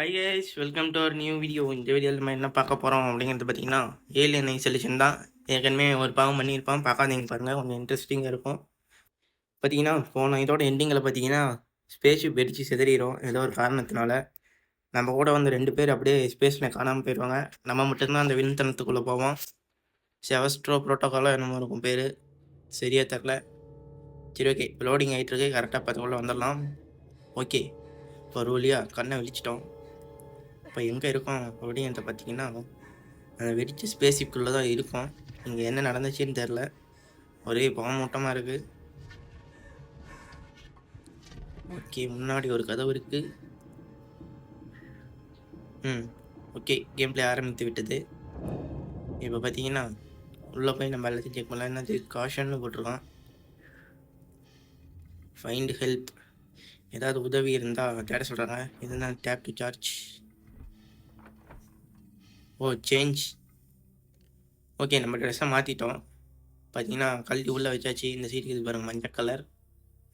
Hi guys welcome to our new video இந்த வீடியோவில் நம்ம என்ன பார்க்க போகிறோம் அப்படிங்கிறது பார்த்தீங்கன்னா ஏலியன் ஐசோலேஷன் தான். ஏற்கனவே ஒரு பாவம் பண்ணியிருப்பான் பார்க்காதீங்க பாருங்கள் கொஞ்சம் இன்ட்ரெஸ்டிங்காக இருக்கும். பார்த்தீங்கன்னா போன இதோட எண்டிங்கில் பார்த்தீங்கன்னா ஸ்பேஸ்ஷிப் வெடிச்சு செதறிடும் ஏதோ ஒரு காரணத்தினால. நம்ம கூட வந்து ரெண்டு பேர் அப்படியே ஸ்பேஸில் காணாமல் போயிடுவாங்க நம்ம மட்டும்தான் அந்த விண்தனத்துக்குள்ளே போவோம். செவஸ்ட்ரோ ப்ரோட்டோக்காலோ என்னமோ இருக்கும் பேர். சரியாக தெரில சரி ஓகே லோடிங் ஆகிட்டு இருக்கு. கரெக்டாக பார்த்துக்குள்ளே வந்துடலாம். ஓகே ஒரு வழியாக கண்ணை விழிச்சிட்டோம். இப்போ எங்கே இருக்கோம் அப்படின்றத பார்த்தீங்கன்னா அந்த வெடிச்ச ஸ்பேஸிக்குள்ளே தான் இருக்கோம். இங்கே என்ன நடந்துச்சுன்னு தெரில ஒரே பாமூட்டமாக இருக்குது ஓகே முன்னாடி ஒரு கதவு இருக்குது ம் ஓகே கேம் பிளே ஆரம்பித்து விட்டது. இப்போ பார்த்தீங்கன்னா உள்ளே போய் நம்ம எல்லாத்தையும் செக் பண்ணலாம். என்னது காஷன்னு போட்டிருக்கோம் ஃபைண்ட் ஹெல்ப் ஏதாவது உதவி இருந்தால் தேட சொல்கிறாங்க இதுதான் tap to charge oh change okay நம்ம ட்ரெஸ்ஸை மாற்றிட்டோம் பார்த்தீங்கன்னா கல்வி உள்ளே வச்சாச்சு. இந்த சீட்டுக்கு இது பாருங்கள் மஞ்சள் கலர்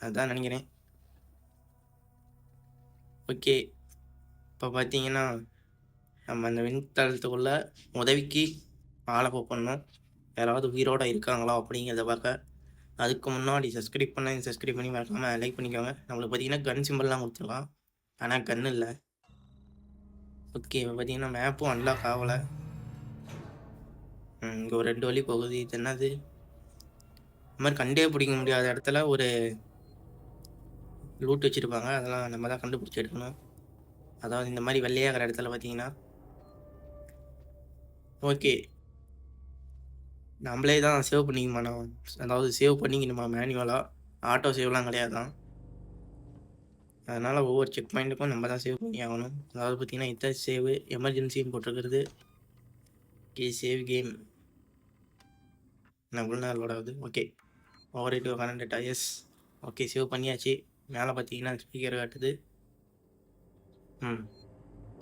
அதுதான் நினைக்கிறேன். ஓகே இப்போ பார்த்தீங்கன்னா நம்ம அந்த விண்தளத்துக்குள்ளே உதவிக்கு ஆளை பண்ணணும். யாராவது உயிரோடு இருக்காங்களா அப்படிங்கிறத பார்க்க. அதுக்கு முன்னாடி சப்ஸ்கிரைப் பண்ண சப்ஸ்கிரைப் பண்ணி மறக்காமல் லைக் பண்ணிக்கோங்க. நம்மளுக்கு பார்த்தீங்கன்னா கன் சிம்பிள்லாம் கொடுத்துருக்கான் ஆனால் கன் இல்லை. ஓகே இப்போ பார்த்தீங்கன்னா மேப்பும் அன்லாக் ஆகலை. இங்கே ஒரு ரெண்டு வழி போகுது. இது என்னது? இந்த மாதிரி கண்டே பிடிக்க முடியாத இடத்துல ஒரு லூட் வச்சுருப்பாங்க. அதெல்லாம் நம்ம தான் கண்டுபிடிச்சி எடுக்கணும். அதாவது இந்த மாதிரி வெள்ளையாகிற இடத்துல பார்த்தீங்கன்னா. ஓகே நம்மளே தான் சேவ் பண்ணிக்கணுமா நான் அதாவது சேவ் பண்ணிக்கணுமா மேனுவலாக ஆட்டோ சேவ்லாம் கிடையாது? தான் அதனால் ஒவ்வொரு செக் பாயிண்ட்டுக்கும் நம்ம தான் சேவ் பண்ணி ஆகணும். அதாவது பார்த்தீங்கன்னா இத்தனை சேவ் எமர்ஜென்சின்னு போட்டிருக்கிறது. ஓகே சேவ் கேம் நான் உள்ள நாள் ஆகுது okay over eight hundred yes okay save பண்ணியாச்சு. மேலே பார்த்தீங்கன்னா ஸ்பீக்கர் காட்டுது. ம்.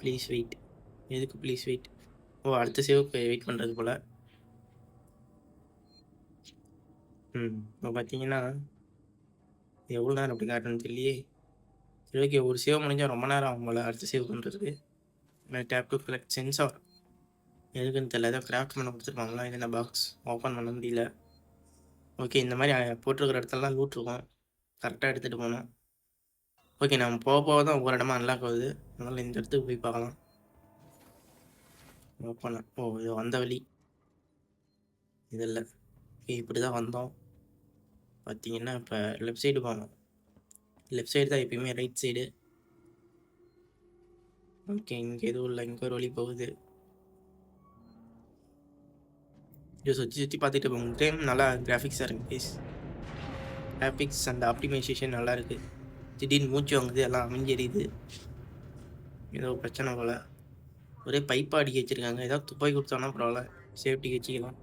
ப்ளீஸ் வெயிட் எதுக்கு ப்ளீஸ் வெயிட் ஓ அடுத்த சேவுக்கு வெயிட் பண்ணுறது போல். ம். இப்போ பார்த்தீங்கன்னா எவ்வளோ நேரம் அப்படி காட்டுன்னு தெரியலையே. இலக்கிய ஓகே ஒரு சேவ் முடிஞ்சால் ரொம்ப நேரம் அவங்கள அடுத்து சேவ் பண்ணுறதுக்கு டேப் டு கலெக்ட் சென்சார் எதுக்குன்னு தெரியல ஏதோ கிராஃப்ட் பண்ண கொடுத்துருப்பாங்களா இது என்ன பாக்ஸ் ஓப்பன் பண்ண முடியல. ஓகே இந்த மாதிரி போட்டிருக்கிற இடத்துலலாம் லூட் இருக்கும். கரெக்டாக எடுத்துகிட்டு போகணும். ஓகே நம்ம போக போக தான் ஒவ்வொரு இடமா அன்லாக் ஆகுது. அதனால் இந்த இடத்துக்கு போய் பார்க்கலாம். ஓப்பன் ஓ இது வந்த வழி. இது இல்லை. ஓகே இப்படி தான் வந்தோம். பார்த்தீங்கன்னா இப்போ லெஃப்ட் சைடு போகணும் லெஃப்ட் சைடு தான் எப்பயுமே ரைட் சைடு ஓகே இங்கே எதுவும் இல்லை. இங்கே ஒரு வழி போகுது. இது சுற்றி சுற்றி பார்த்துட்டு போங்க டைம் நல்லா கிராஃபிக்ஸாக இருக்குது ப்ளீஸ் கிராஃபிக்ஸ் அந்த ஆப்டிமைசேஷன் நல்லாயிருக்கு திடீர்னு மூச்சு வாங்குது எல்லாம் அமைஞ்சிடுது ஏதோ பிரச்சனை போல். ஒரே பைப்பாக அடிக்க வச்சுருக்காங்க. ஏதாவது துப்பாக்கி கொடுத்தோன்னா பரவாயில்ல. சேஃப்டிக்கு வச்சுக்கலாம்.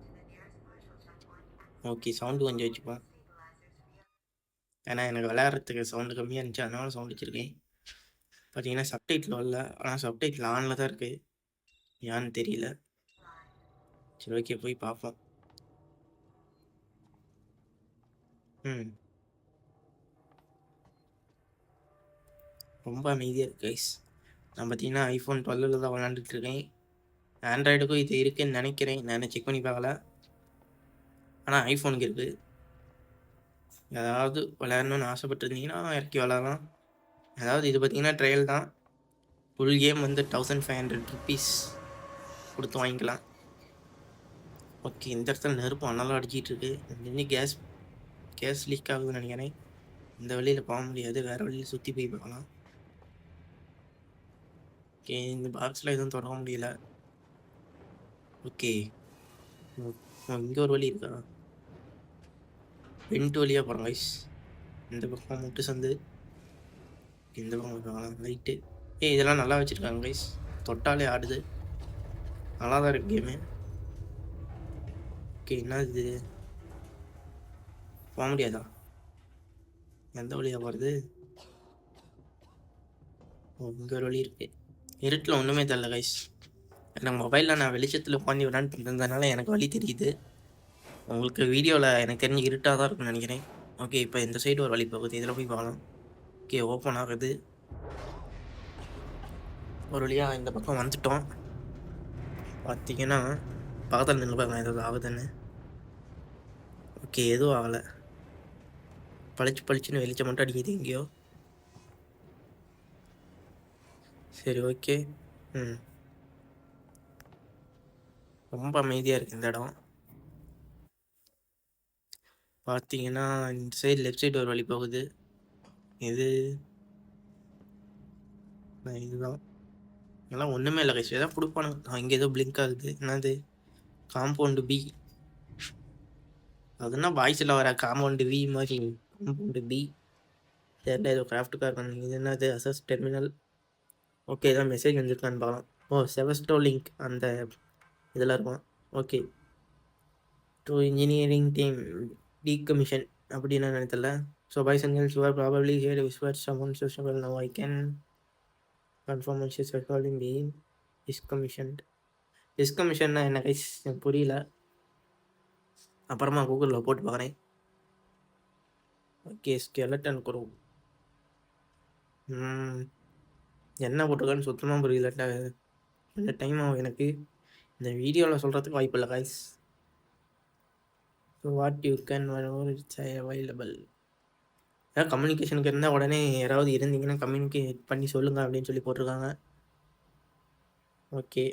ஓகே சவுண்டு கொஞ்சம் வச்சுப்போம். ஏன்னா எனக்கு விளையாடுறதுக்கு சவுண்டு கம்மியாக இருந்துச்சு. அதனால சவுண்ட் வச்சுருக்கேன். பார்த்தீங்கன்னா சப்டைட்டில் வரல. ஆனால் சப்டைட்டில் ஆனில் தான் இருக்குது ஏன்னு தெரியல. சரி ஓகே போய் பார்ப்போம். ம். ரொம்ப அமைதியாக இருக்கு கைஸ் நான் பார்த்தீங்கன்னா ஐஃபோன் டுவெல்லில் தான் விளாண்டுட்டு இருக்கேன். ஆண்ட்ராய்டுக்கும் இது இருக்குன்னு நினைக்கிறேன். நான் செக் பண்ணி பார்க்கல. ஆனால் ஐஃபோனுக்கு இருக்குது ஏதாவது விளையாடணும்னு ஆசைப்பட்டிருந்தீங்கன்னா இறக்கி விளாட்லாம் அதாவது இது பார்த்தீங்கன்னா ட்ரையல் தான். ஃபுல் கேம் வந்து தௌசண்ட் ஃபைவ் ஹண்ட்ரட் ருபீஸ் கொடுத்து வாங்கிக்கலாம். ஓகே இந்த இடத்துல நெருப்பு அனலாக அடிச்சிட்டு இருக்கு. இன்னும் கேஸ் கேஸ் லீக் ஆகுதுன்னு நினைக்கிறேன். இந்த வழியில் போக முடியாது. வேறு வழியில் சுற்றி போய் பார்க்கலாம். ஓகே இந்த பாக்ஸில் எதுவும் தொடர முடியல. ஓகே இங்கே ஒரு வழி இருக்கா? வெண்ட் வழியாக போகிறோம் கைஸ் இந்த பக்கம் முட்டு சந்து இந்த பக்கம் லைட்டு ஏய் இதெல்லாம் நல்லா வச்சுருக்காங்க கைஸ் தொட்டாலே ஆடுது. நல்லா தான் இருக்கு கேமு ஓகே என்ன இது? போக முடியாதா? எந்த வழியாக போகிறது ஓ இங்கே ஒரு வழி இருக்கு. இருட்டில் ஒன்றுமே தெரில கைஸ் எனக்கு மொபைலில் நான் வெளிச்சத்தில் உட்காந்து விளாண்டுட்டு இருந்ததுனால எனக்கு வழி தெரியுது. உங்களுக்கு வீடியோவில் எனக்கு தெரிஞ்சு இருட்டாக தான் இருக்கும்னு நினைக்கிறேன். ஓகே இப்போ இந்த சைடு ஒரு வழி போகுது. இதில் போய் பார்க்கலாம் ஓகே ஓப்பன் ஆகுது. ஒரு வழியாக இந்த பக்கம் வந்துட்டோம். பார்த்தீங்கன்னா பக்கத்தில் நின்று பார்க்கலாம் ஏதாவது ஆகுதுன்னு. ஓகே எதுவும் ஆகலை. பளிச்சு பளிச்சுன்னு வெளிச்சம் மட்டும் அடிக்குது எங்கேயோ. சரி ஓகே ம். ரொம்ப அமைதியாக இருக்குது இந்த இடம். பார்த்தீங்கன்னா இந்த சைடு லெஃப்ட் சைடு ஒரு வழி போகுது. இது இதுதான். இதெல்லாம் ஒன்றுமே இல்லை கைஸ் எதாவது கொடுப்பானுங்க. இங்கே ஏதோ பிளிங்க் ஆகுது. என்னது? காம்பவுண்டு பி அதுனா பாய்ஸில் வர காம்பவுண்டு வி மாதிரி? காம்பவுண்டு பி தெரியல ஏதோ கிராஃப்ட் கார் இது என்னது? அசஸ் டெர்மினல் ஓகே ஏதோ மெசேஜ் வந்துருக்கான்னு பார்க்கலாம். ஓ செவஸ்டோ லிங்க் அந்த இதில் இருக்கும் okay to engineering team decommission அப்படின்னு நினைத்தல. So boys and girls are probably here whisper summon social no I can confirm is recording being decommissioned டிஸ்கமிஷன்னா என்ன கைஸ் எனக்கு புரியல. அப்புறமா கூகுளில் போட்டு பார்க்குறேன் ஓகே ஸ்கெலட்டன் குரூ என்ன போட்டிருக்கான்னு சுத்தமாக புரியல இந்த டைம் ஆகும் எனக்கு இந்த வீடியோவில் சொல்கிறதுக்கு வாய்ப்பு இல்லை guys what you can it's available ஏதாவது கம்யூனிகேஷனுக்கு இருந்தால் உடனே யாராவது இருந்தீங்கன்னா கம்யூனிகேட் பண்ணி சொல்லுங்கள் அப்படின்னு சொல்லி போட்டிருக்காங்க. ஓகே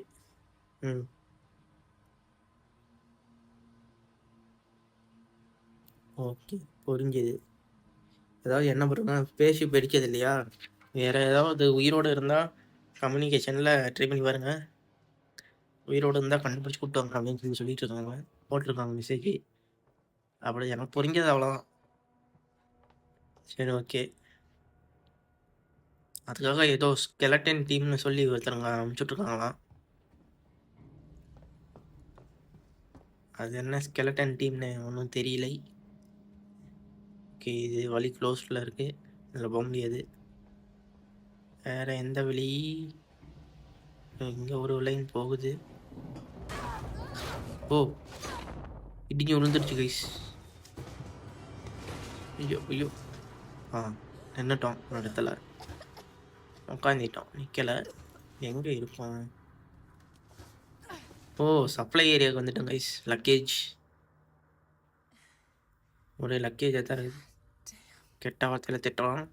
ம். ஓகே புரிஞ்சுது. ஏதாவது என்ன பண்ணுறாங்க பேசி பிடிச்சது இல்லையா? வேறு ஏதாவது உயிரோடு இருந்தால் கம்யூனிகேஷனில் ட்ரை பண்ணி பாருங்கள் உயிரோடு இருந்தால் கண்டுபிடிச்சி கூப்பிட்டு வாங்க அப்படின்னு சொல்லி சொல்லிட்டு இருக்காங்க. போட்டிருக்காங்க மெசேஜ் அப்படி எனக்கு புரிஞ்சது அவ்வளோதான் சரி ஓகே அதுக்காக ஏதோ ஸ்கெலட்டன் டீம்னு சொல்லி ஒருத்தருங்க அனுப்பிச்சுட்ருக்காங்களாம் அது என்ன ஸ்கெலட்டன் டீம்னு ஒன்றும் தெரியலை. ஓகே இது வழி க்ளோஸில் இருக்குது இதில் போக முடியாது. வேறு எந்த வழி? இங்கே ஒரு விலையும் போகுது. ஓ இடிஞ்சு விழுந்துருச்சு கைஸ் ஐயோ ஐயோ. ஆ நின்றுட்டோம் ஒரு இடத்துல. உட்காந்துட்டோம் நிற்கலை எங்கே இருப்போம் ஓ சப்ளை ஏரியாவுக்கு வந்துட்டோம் கைஸ் லக்கேஜ் ஒரே லக்கேஜாக தான் இருக்குது கெட்ட வார்த்தையில் திட்டுறான்.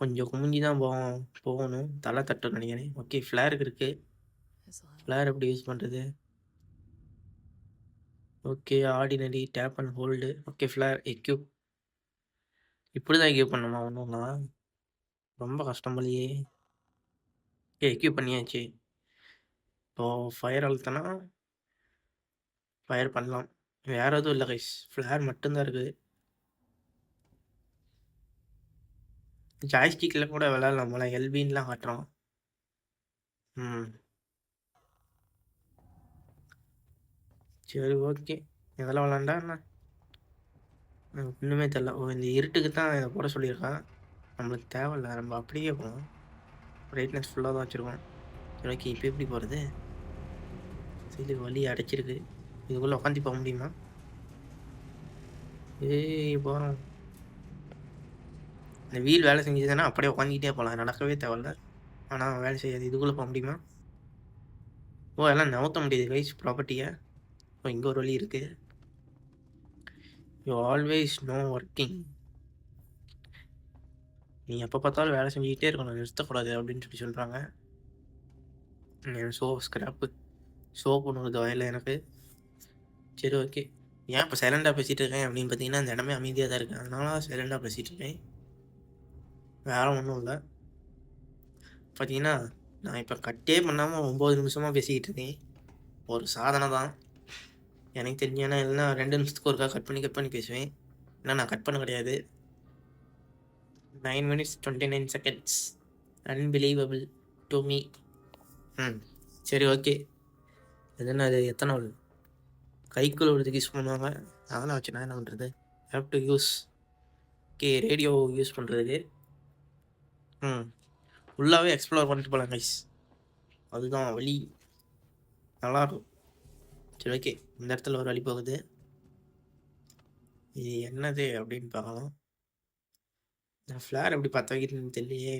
கொஞ்சம் குமிஞ்சி தான் போவோம் போகணும். தலை தட்டணும் நினைக்கிறேன். ஓகே ஃப்ளேருக்கு இருக்குது ஃப்ளேர் எப்படி யூஸ் பண்ணுறது okay ordinary tap and hold okay flare equip இப்படி தான் எக்யூப் பண்ணுமா ஒன்றுங்களா ரொம்ப கஷ்டம் போலையே. ஓகே எக்யூப் பண்ணியாச்சு. இப்போது ஃபயர் அழுத்தனா ஃபயர் பண்ணலாம். வேறு எதுவும் இல்லை கைஸ் ஃப்ளேர் மட்டும்தான் இருக்குது ஜாய்ஸ்டிக்கில் கூட விளையாடலாம்ல எல்பின்லாம் காட்டுறோம். ம். சரி ஓகே இதெல்லாம் விளாண்டா என்ன? எனக்கு ஒன்றுமே தெரில ஓ இந்த இருட்டுக்கு தான் இதை போட சொல்லியிருக்கான். நம்மளுக்கு தேவையில்ல. நம்ம அப்படியே போகும் பிரைட்னஸ் ஃபுல்லாக தான் வச்சுருக்கோம். சரி ஓகே இப்போ எப்படி போகிறது சரி வழி அடைச்சிருக்கு. இதுக்குள்ளே உட்காந்து போக முடியுமா? ஏய் போகிறோம் இந்த வீல் வேலை செஞ்சதுன்னா அப்படியே உட்காந்துக்கிட்டே போகலாம் நடக்கவே தேவையில்ல. ஆனால் வேலை செய்யாது. இதுக்குள்ளே போக முடியுமா? ஓ எல்லாம் நவுத்த முடியுது. கைஸ் ப்ராப்பர்ட்டியை இங்கே ஒரு வழி இருக்குது யூ ஆல்வேஸ் நோ ஒர்க்கிங் நீ எப்போ பார்த்தாலும் வேலை செஞ்சுக்கிட்டே இருக்கணும். நிறுத்தக்கூடாது அப்படின்னு சொல்லி சொல்கிறாங்க ஷோ ஸ்க்ராப்பு ஷோ பண்ணுறது வயலில் எனக்கு. சரி ஓகே ஏன் இப்போ சைலண்டாக பேசிகிட்டு இருக்கேன் அப்படின்னு பார்த்தீங்கன்னா அந்த இடமே அமைதியாக தான் இருக்குது அதனால சைலண்டாக பேசிகிட்டு இருக்கேன். வேறு ஒன்றும் இல்லை. பார்த்தீங்கன்னா நான் இப்போ கட்டே பண்ணாமல் ஒம்பது நிமிஷமாக பேசிக்கிட்டு இருக்கேன். ஒரு சாதனை தான். எனக்கு தெரிஞ்சேன்னா இல்லைன்னா ரெண்டு நிமிஷத்துக்கு ஒருக்கா கட் பண்ணி கட் பண்ணி பேசுவேன். ஏன்னா நான் கட் பண்ண கிடையாது. Nine minutes twenty nine seconds unbelievable to me ம் சரி ஓகே எதுனா அது எத்தனை நாள் கைக்குள்ள உள்ளதுக்கு யூஸ் பண்ணுவாங்க. அதெல்லாம் வச்சு நான் என்ன பண்ணுறது have to use okay radio use பண்ணுறதுக்கு ம் ஃபுல்லாகவே எக்ஸ்ப்ளோர் பண்ணிட்டு போகலாம் கைஸ் அதுதான் வழி. நல்லாயிருக்கும் சரி ஓகே இந்த இடத்துல ஒரு வழி போகுது. இது என்னது அப்படின்னு பார்க்கலாம். நான் ஃப்ளார் எப்படி பற்ற வைக்கிறேன்னு தெரியலையே.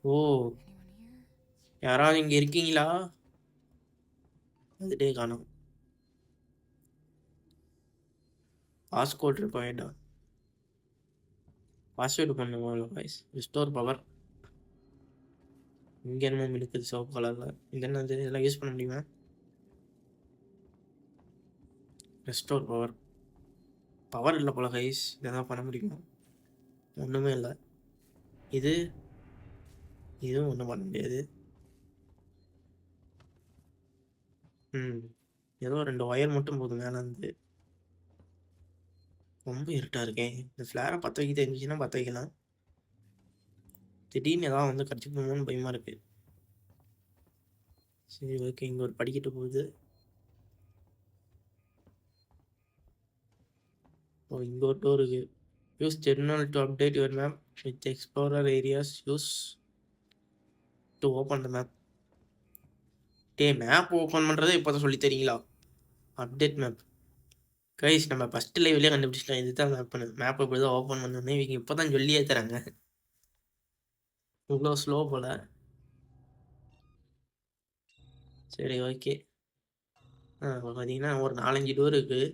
ஓ யாராவது இங்கே இருக்கீங்களா? வந்துட்டே காணும். பாஸ்கோட் இருக்க வேண்டாம் பாஸ்வேர்டு பண்ணுவோம் வாய்ஸ் ரிஸ்டோர் பவர் இங்கே என்னமோ இருக்குது சிவப்பு கலரில் இது என்னது? இதெல்லாம் யூஸ் பண்ண முடியுமா? ரெஸ்டோர் பவர் பவர் இல்லை போல கைஸ் இதெல்லாம் பண்ண முடியுமா? ஒன்றுமே இல்லை. இது இதுவும் ஒன்றும் பண்ண முடியாது. ம். ஏதோ ரெண்டு ஒயர் மட்டும் போதும் மேலே இருந்து. ரொம்ப இருட்டாக இருக்கேன் இந்த ஃப்ளேரை பற்ற வைக்க தெரிஞ்சுன்னா பற்ற வைக்கலாம். திடீர்னு ஏதாவது வந்து கடிச்சு பயமாக இருக்குது சரி ஓகே. இங்கே ஒரு படிக்கட்டு போகுது. ஓ இங்கே ஒரு டோர் இருக்கு. Use journal to update your map with explorer areas use to open the map day map open பண்ணுறதே இப்போ தான் சொல்லி தரீங்களா? அப்டேட் மேப் கைஸ் நம்ம ஃபஸ்ட்டு லைவ்லேயே கண்டுபிடிச்சிட்டோம் இதுதான் மேப் பண்ணு மேப் இப்படி தான் ஓப்பன் பண்ணோன்னே இவங்க இப்போ தான் சொல்லியே தராங்க. இவ்வளோ ஸ்லோ போல. சரி ஓகே ஆ இப்போ பார்த்தீங்கன்னா ஒரு நாலஞ்சு டோர் இருக்குது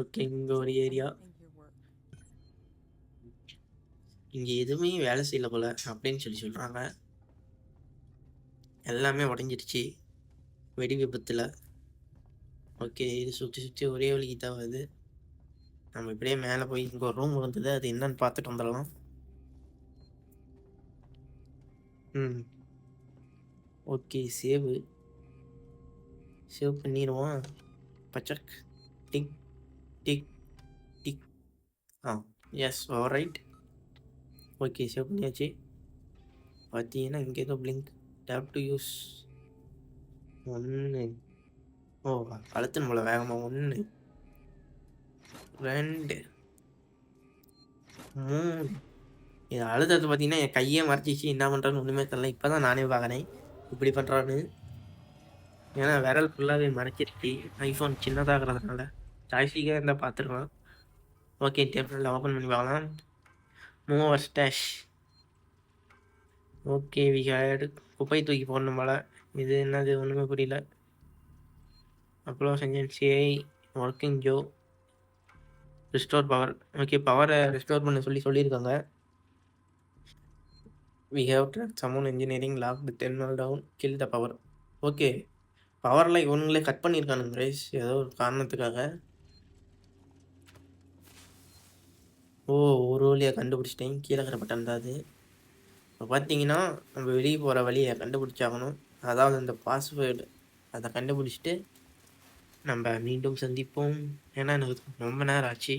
ஓகே இங்கே ஒரு ஏரியா இங்கே எதுவுமே வேலை செய்யல போல அப்படின்னு சொல்லி சொல்கிறாங்க எல்லாமே உடஞ்சிருச்சு. வெடி விபத்தில். ஓகே இது சுற்றி சுற்றி ஒரே வழிக்கு தான் வருது. நம்ம இப்படியே மேலே போய் இங்கே ஒரு ரூம் இருந்தது அது என்னன்னு பார்த்துட்டு வந்துடலாம். ம். ஓகே சேவு. சேவ் பண்ணிடுவோம். பச்சக். Tick tick tick. Ah yes right okay save பண்ணியாச்சு. பார்த்தீங்கன்னா இங்கே ஏதோ பிளிங்க் டேப் டு யூஸ் ஒன்று ஓ அழுத்தணும் போல வேகமாக ஒன்று ரெண்டு. மூணு. இது அழுத்தத்தை பார்த்தீங்கன்னா என் கையே மறைச்சிச்சு என்ன பண்ணுறான்னு ஒன்றுமே தெரில இப்போ தான் நானே பார்க்குறேன். இப்படி பண்ணுறான்னு ஏன்னா விரல் ஃபுல்லாகவே மறைச்சிருச்சு ஐஃபோன் சின்னதாகிறதுனால. ஜாய்ஸ்டிக்காக இருந்தால் பார்த்துருக்கலாம் ஓகே டேபிளில் ஓப்பன் பண்ணி பார்க்கலாம். மூவர் ஸ்டேஷ் ஓகே வி குப்பை தூக்கி போடணும் போல். இது என்னது? ஒன்றுமே புரியல. அப்புறம் செஞ்சேன் CI working Joe restore power okay பவரை ரிஸ்டோர் பண்ண சொல்லி சொல்லியிருக்காங்க. We have track somewhere in engineering log the ten down kill the power okay பவரில் இவனுங்களே கட் பண்ணியிருக்கானுங்க ரைஸ் ஏதோ ஒரு காரணத்துக்காக. ஓ ஒரு வழியாக கண்டுபிடிச்சிட்டேன். கீழே இருக்கிற பட்டன் தான் அது. இப்போ பார்த்தீங்கன்னா நம்ம வெளியே போகிற வழியை கண்டுபிடிச்சாகணும். அதாவது அந்த பாஸ்வேர்டு அதை கண்டுபிடிச்சிட்டு நம்ம மீண்டும் சந்திப்போம். ஏன்னா எனக்கு ரொம்ப நேரம் ஆச்சு.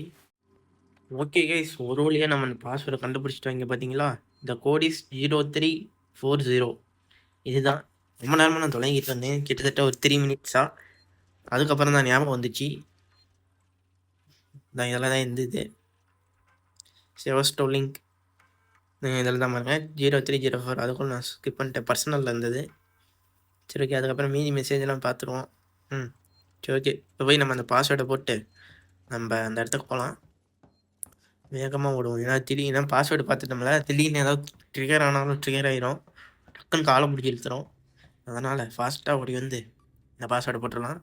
ஓகே கைஸ் ஒரு வழியாக நம்ம அந்த பாஸ்வேர்டை கண்டுபிடிச்சிட்டு வாங்க பார்த்தீங்களா இந்த code is zero three four zero இதுதான். ரொம்ப நேரமாக நான் தொடங்கிட்டு இருந்தேன் கிட்டத்தட்ட ஒரு த்ரீ மினிட்ஸாக அதுக்கப்புறம் தான் ஞாபகம் வந்துச்சு. நான் இதெல்லாம் தான் இருந்தது செவஸ்டோ லிங்க் இதில் தான் பாருங்கள் ஜீரோ த்ரீ ஜீரோ ஃபோர் அதுக்குள்ள நான் ஸ்கிப் பண்ணிட்டேன். பர்சனலில் இருந்தது. சரி ஓகே அதுக்கப்புறம் மீதி மெசேஜ்லாம் பார்த்துருவோம். ம். சரி ஓகே இப்போ போய் நம்ம அந்த பாஸ்வேர்டை போட்டு நம்ம அந்த இடத்துக்கு போகலாம். வேகமாக ஓடுவோம். ஏன்னா திடீர்னு பாஸ்வேர்டு பார்த்துட்டோம்ல திடீர்னு ஏதாவது ட்ரிகர் ஆனாலும் ட்ரிகர் ஆயிரும். டக்குன்னு காலை முடிச்சு இழுத்துரும். அதனால் ஃபாஸ்ட்டாக ஓடி வந்து இந்த பாஸ்வேர்டை போட்டுடலாம்.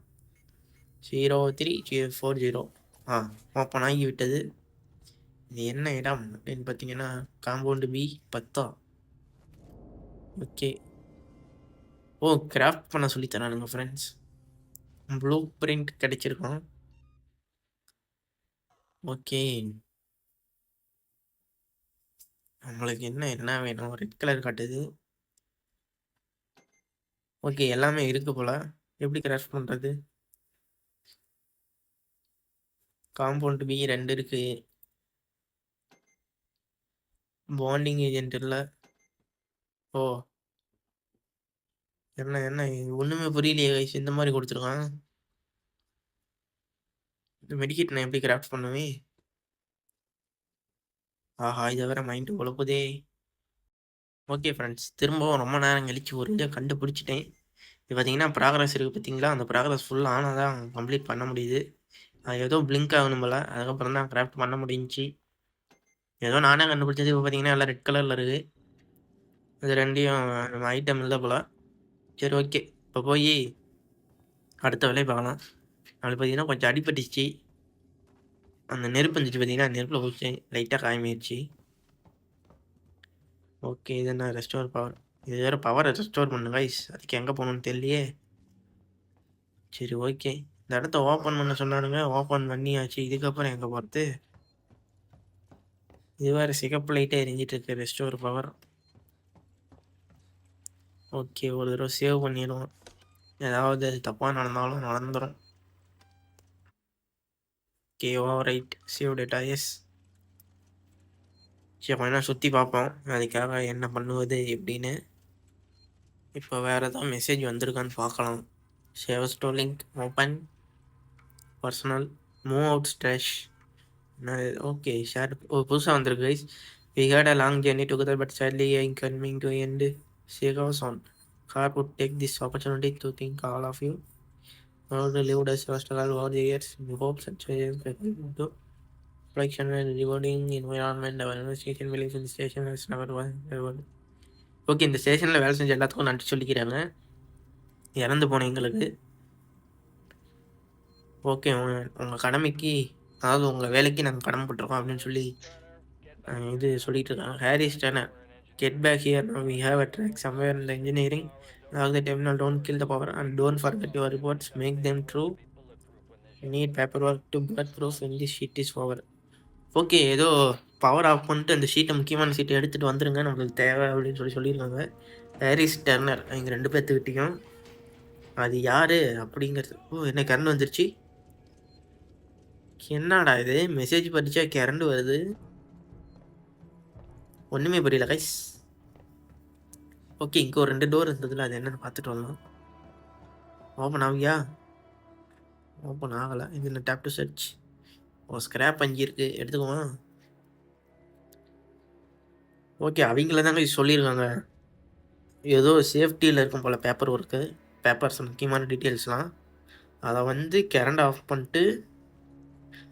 Zero three G four zero ah open ஆகி விட்டது. இது என்ன இடம் அப்படின்னு பார்த்தீங்கன்னா காம்பவுண்டு பி பத்தா? ஓகே ஓ கிராஃப்ட் பண்ண சொல்லி தரானுங்க ஃப்ரெண்ட்ஸ் ப்ளூ பிரிண்ட் கிடைச்சிருக்கோம். ஓகே உங்களுக்கு என்ன என்ன வேணும்? ரெட் கலர் காட்டுது. ஓகே எல்லாமே இருக்கு போல. எப்படி கிராஷ் பண்ணுறது காம்பவுண்ட் பி ரெண்டு இருக்கு. பாண்டிங் ஏஜென்ட் இல்லை. ஓ. என்ன என்ன? ஒன்றுமே புரியலையே வயசு இந்த மாதிரி கொடுத்துருக்கான். இந்த மெடிக்கேட் நான் எப்படி கிராஃப்ட் பண்ணுவேன்? ஆஹா இதை வேற மைண்டு குழப்புதே. ஓகே ஃப்ரெண்ட்ஸ் திரும்பவும் ரொம்ப நேரம் கழிச்சு ஒரு இதை கண்டுபிடிச்சிட்டேன். இப்போ பார்த்தீங்கன்னா ப்ராக்ரஸ் இருக்குது பார்த்தீங்களா அந்த ப்ராக்ரஸ் ஃபுல்லாக ஆனால் தான் கம்ப்ளீட் பண்ண முடியுது. அது ஏதோ பிளிங்க் ஆகணும் அதுக்கப்புறம் தான் கிராஃப்ட் பண்ண முடிஞ்சுச்சு. ஏதோ நானே கண்டுபிடிச்சது இப்போ பார்த்தீங்கன்னா எல்லாம் ரெட் கலரில் இருக்குது இது ரெண்டையும் நம்ம ஐட்டம் இல்லை போல. சரி ஓகே இப்போ போய் அடுத்த வேலையை பார்க்கலாம். நம்மளுக்கு பார்த்தீங்கன்னா கொஞ்சம் அடிபட்டுச்சு. அந்த நெருப்பு வந்துச்சு பார்த்தீங்கன்னா நெருப்பில் போச்சு லைட்டாக காயமாயிடுச்சு ஓகே இது என்ன ரெஸ்டோர் பவர் இது வேறு பவரை ரெஸ்டோர் பண்ணுங்க ஐஸ் அதுக்கு எங்கே போகணும்னு தெரியலையே. சரி ஓகே இந்த இடத்த ஓப்பன் பண்ண சொன்னானுங்க. ஓப்பன் பண்ணியாச்சு. இதுக்கப்புறம் எங்கே போகிறது இது வேறு சிகப்பு லைட்டாக எரிஞ்சிட்டு இருக்கு. ரெஸ்டோர் பவர் ஓகே ஒரு தடவை சேவ் பண்ணிடுவோம். ஏதாவது தப்பாக நடந்தாலும் நடந்துடும் okay oh right save data yes சரி கொஞ்ச சுற்றி பார்ப்போம். அதுக்காக என்ன பண்ணுவது எப்படின்னு. இப்போ வேறு ஏதாவது மெசேஜ் வந்திருக்கான்னு பார்க்கலாம். Save Sevastolink open personal move out stretch okay share ஓ புதுசாக வந்திருக்கு guys we had a long journey together but sadly I coming to end because on car put take this opportunity to think all of you how to live as first of all over the years in hopes and a to reflection and rewarding environment our investigation village in the station has never was okay இந்த ஸ்டேஷனில் வேலை செஞ்ச எல்லாத்துக்கும் நன்றி சொல்லிக்கிறாங்க இறந்து போன எங்களுக்கு. ஓகே உங்கள் உங்கள் கடமைக்கு அதாவது உங்கள் வேலைக்கு நாங்கள் கடமைப்பட்டிருக்கோம் அப்படின்னு சொல்லி இது சொல்லிட்டு இருக்காங்க. Harris Stainer get back here we have a track somewhere in the engineering log the terminal don't kill the power and don't forget your reports make them true need paperwork to but proof in the sheet is power okay ஏதோ power off பண்ணிட்டு அந்த ஷீட்டை முக்கியமான ஷீட்டை எடுத்துகிட்டு வந்துருங்க நம்மளுக்கு தேவை அப்படின்னு சொல்லி சொல்லியிருக்காங்க. ஹாரிஸ் டர்னர் எங்கள் ரெண்டு பேர்த்துக்கிட்டையும் அது யார் அப்படிங்கிறது? ஓ என்ன கரண்ட் வந்துருச்சு. என்னடா இது? மெசேஜ் படித்தா கரண்ட் வருது. ஒன்றுமே புரியல கைஸ் ஓகே இங்கே ஒரு ரெண்டு டோர் இருந்ததுல அது என்னென்னு பார்த்துட்டு வரலாம். ஓப்பன் ஆகியா ஓப்பன் ஆகலை. இது என்ன tab to search oh scrap அஞ்சு இருக்குது எடுத்துக்குவோம் ஓகே அவங்கள தாங்க சொல்லியிருக்காங்க. ஏதோ சேஃப்டியில் இருக்கும் போல் பேப்பர் ஒர்க்கு பேப்பர்ஸ் முக்கியமான டீட்டெயில்ஸ்லாம் அதை வந்து கரண்ட் ஆஃப் பண்ணிட்டு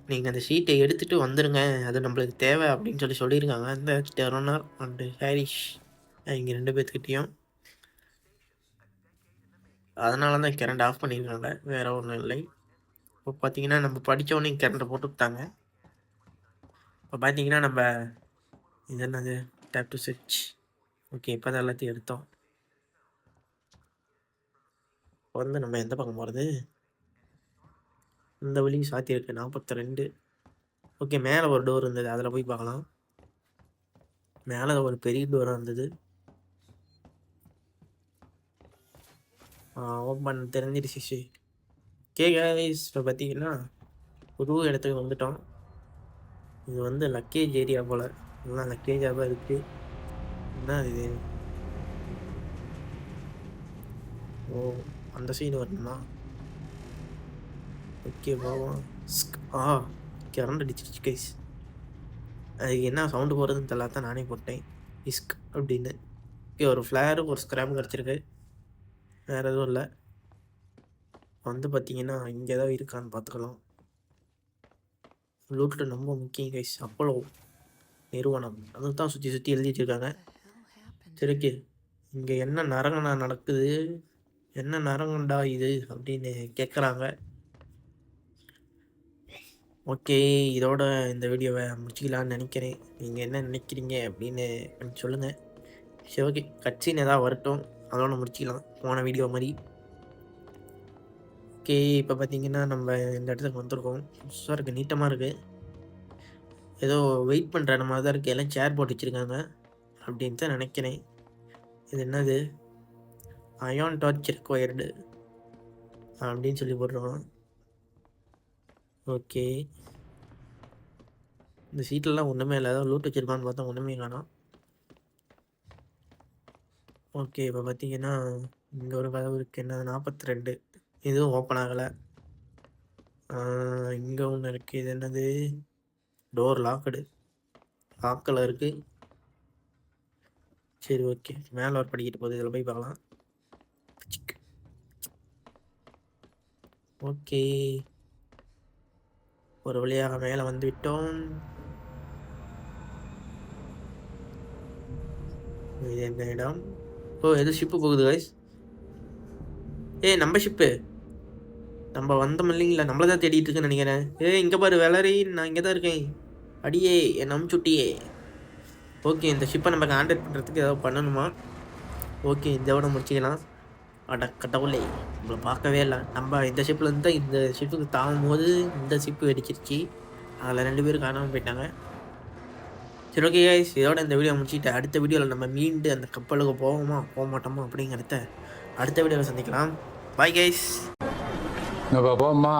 நீங்கள் அந்த ஷீட்டை எடுத்துகிட்டு வந்துடுங்க அது நம்மளுக்கு தேவை அப்படின்னு சொல்லி சொல்லியிருக்காங்க. இந்த டெரோனர் அண்டு ஹாரிஷ் இங்கே ரெண்டு பேர்த்துக்கிட்டேயும் அதனால தான் கரண்ட் ஆஃப் பண்ணியிருக்காங்க வேறு ஒன்றும் இல்லை. இப்போ பார்த்தீங்கன்னா நம்ம படித்தவொடனே கரண்ட்டை போட்டு விட்டாங்க. இப்போ பார்த்தீங்கன்னா நம்ம இது என்னது? டேப் டு சுவிட்ச் ஓகே இப்போ தான் எல்லாத்தையும் எடுத்தோம். இப்போ வந்து நம்ம எந்த பக்கம் போகிறது இந்த வழி சாத்தியிருக்கு நாற்பத்தி ரெண்டு ஓகே மேலே ஒரு டோர் இருந்தது. அதில் போய் பார்க்கலாம். மேலே ஒரு பெரிய டோராக இருந்தது. ஓப்பன் தெரிஞ்சிருச்சு. கே கேஸ் இப்போ பார்த்தீங்கன்னா புது இடத்துக்கு வந்துட்டோம். இது வந்து லக்கேஜ் ஏரியா போல். எல்லாம் லக்கேஜாக தான் இருக்குது என்ன இது? ஓ அந்த சைடு வரணுமா? ஓகே போவோம். ஸ்க். ஆ கரண்ட் அடிச்சிருச்சு கைஸ் அதுக்கு என்ன சவுண்டு போகிறதுன்னு தெரியல தான் நானே போட்டேன். இஸ்க் அப்படின்னு. ஓகே ஒரு ஃப்ளேரு ஒரு ஸ்க்ராம் கிடச்சிருக்கு வேறு எதுவும் இல்லை. வந்து பார்த்தீங்கன்னா இங்கே ஏதாவது இருக்கான்னு பார்த்துக்கலாம் லூட்டில் ரொம்ப முக்கியம் கைஸ் அப்போலோ நிறுவனம். அதை தான் சுற்றி சுற்றி எழுதி வச்சிருக்காங்க சரி ஓகே இங்கே என்ன நரகணா நடக்குது? என்ன நரகண்டா இது? அப்படின்னு கேட்குறாங்க ஓகே இதோட இந்த வீடியோவை முடிச்சிக்கலான்னு நினைக்கிறேன். நீங்கள் என்ன நினைக்கிறீங்க அப்படின்னு சொல்லுங்கள் சரி ஓகே கட்சின்னு ஏதாவது வரட்டும். அதோட முடிச்சிக்கலாம். போன வீடியோ மாதிரி. ஓகே இப்போ பார்த்தீங்கன்னா நம்ம இந்த இடத்துக்கு வந்திருக்கோம். புதுசாக இருக்குது நீட்டமாக இருக்குது ஏதோ வெயிட் பண்ணுற மாதிரி தான் இருக்குது எல்லாம் சேர் போட்டு வச்சுருக்காங்க அப்படின்னு தான் நினைக்கிறேன். இது என்னது? அயான் டார்ச் ரெக்வயர்டு அப்படின்னு சொல்லி போடுறோம். ஓகே இந்த சீட்லலாம் ஒன்றுமே இல்லை. ஏதாவது லூட் வச்சிருக்கான்னு பார்த்தா ஒன்றுமே காணும் ஓகே இப்போ பார்த்தீங்கன்னா இங்கே ஒரு கதவு இருக்குது என்னது? நாற்பத்தி ரெண்டு இதுவும் ஓப்பன் ஆகலை இங்கே ஒன்று இருக்குது இது என்னது? டோர் லாக்கடு லாக்கில் இருக்குது சரி ஓகே. மேலே ஒரு படிக்கிட்டு போகுது. இதில் போய் பார்க்கலாம். ஓகே. ஒரு வழியாக மேலே வந்து விட்டோம். இது என்ன இடம்? ஓ எது ஷிப்பு போகுது வாய்ஸ் ஏய் நம்ம ஷிப்பு நம்ம வந்தோம் இல்லைங்களா? நம்மள தான் தேடிட்டு இருக்குன்னு நினைக்கிறேன். ஏய் இங்கே பாரு வேலரி நான் இங்கே தான் இருக்கேன். அடியே என் நம்பிச்சுட்டியே ஓகே இந்த ஷிப்பை நம்ம கான்டாக்ட் பண்ணுறதுக்கு ஏதாவது பண்ணணுமா? ஓகே இதோட முடிச்சிக்கலாம். அட கடவுளே நம்மளை பார்க்கவே இல்லை. நம்ம இந்த ஷிப்பில் இருந்து தான் இந்த ஷிப்புக்கு தாவும் போது இந்த ஷிப்பு வெடிச்சிருச்சு. அதில் ரெண்டு பேரும் காணாமல் போயிட்டாங்க. சரி ஓகே கைஸ் இதோட இந்த வீடியோ முடிச்சுட்டு அடுத்த வீடியோவில் நம்ம மீண்டு அந்த கப்பலுக்கு போவோமா போக மாட்டோமா அப்படிங்கிறத அடுத்த வீடியோவில் சந்திக்கலாம். பாய் கைஸ் நம்ம போமா